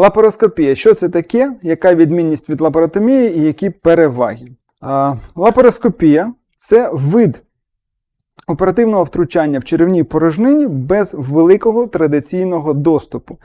Лапароскопія. Що це таке? Яка відмінність від лапаротомії і які переваги? А, лапароскопія це вид оперативного втручання в черевній порожнині без великого традиційного доступу.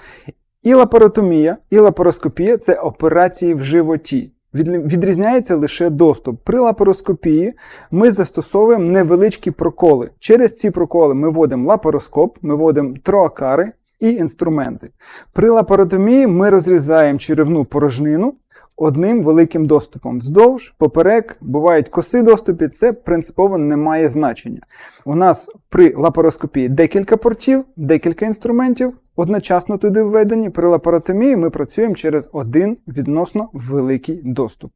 І лапаротомія, і лапароскопія це операції в животі. Відрізняється лише доступ. При лапароскопії ми застосовуємо невеличкі проколи. Через ці проколи ми вводимо лапароскоп, ми вводимо троакари і інструменти. При лапаротомії ми розрізаємо черевну порожнину одним великим доступом. Вздовж, поперек, бувають коси доступи, це принципово не має значення. У нас при лапароскопії декілька портів, декілька інструментів одночасно туди введені. При лапаротомії ми працюємо через один відносно великий доступ.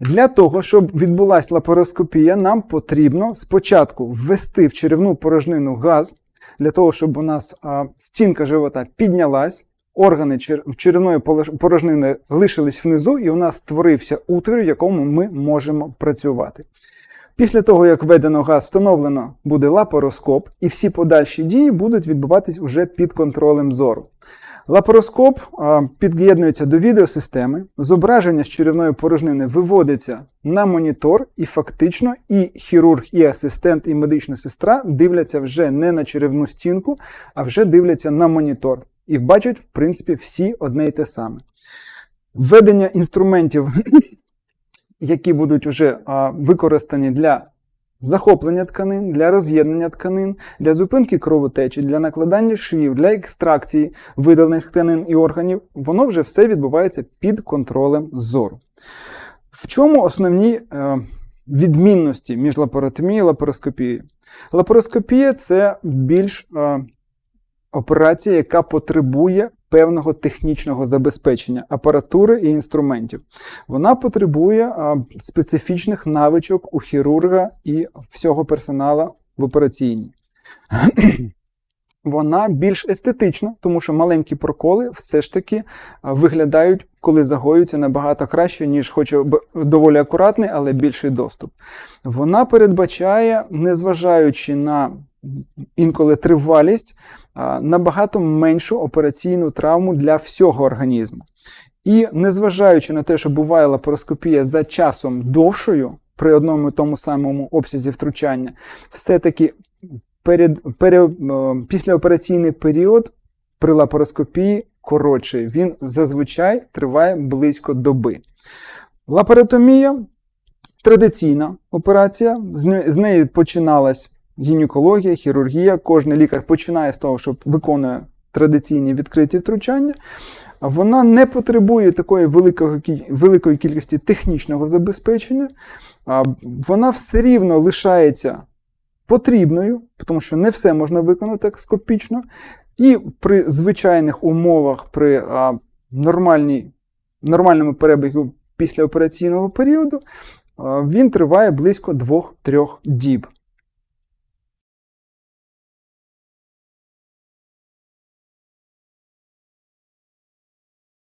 Для того, щоб відбулася лапароскопія, нам потрібно спочатку ввести в черевну порожнину газ, для того, щоб у нас стінка живота піднялась, органи чер- черевної порожнини лишились внизу, і у нас створився утвір, в якому ми можемо працювати. Після того, як введено газ, встановлено буде лапароскоп, і всі подальші дії будуть відбуватись уже під контролем зору. Лапароскоп під'єднується до відеосистеми, зображення з черевної порожнини виводиться на монітор, і фактично і хірург, і асистент, і медична сестра дивляться вже не на черевну стінку, а вже дивляться на монітор. І бачать, в принципі, всі одне й те саме. Введення інструментів, які будуть вже використані для захоплення тканин, для роз'єднання тканин, для зупинки кровотечі, для накладання швів, для екстракції видалених тканин і органів, воно вже все відбувається під контролем зору. В чому основні е, відмінності між лапаротомією і лапароскопією? Лапароскопія це більш е, операція, яка потребує певного технічного забезпечення апаратури і інструментів. Вона потребує специфічних навичок у хірурга і всього персоналу в операційній. Вона більш естетична, тому що маленькі проколи все ж таки виглядають, коли загоюються набагато краще, ніж хоч б- доволі акуратний, але більший доступ. Вона передбачає, незважаючи на інколи тривалість, набагато меншу операційну травму для всього організму. І незважаючи на те, що буває лапароскопія за часом довшою при одному і тому самому обсязі втручання, все-таки перед, пере, післяопераційний період при лапароскопії коротший. Він зазвичай триває близько доби. Лапаротомія традиційна операція. З неї починалась гінекологія, хірургія. Кожен лікар починає з того, що виконує традиційні відкриті втручання. Вона не потребує такої великої, кількості технічного забезпечення. Вона все рівно лишається потрібною, тому що не все можна виконати скопічно. І при звичайних умовах, при нормальній, нормальному перебігу післяопераційного періоду, а, він триває близько 2-3 діб.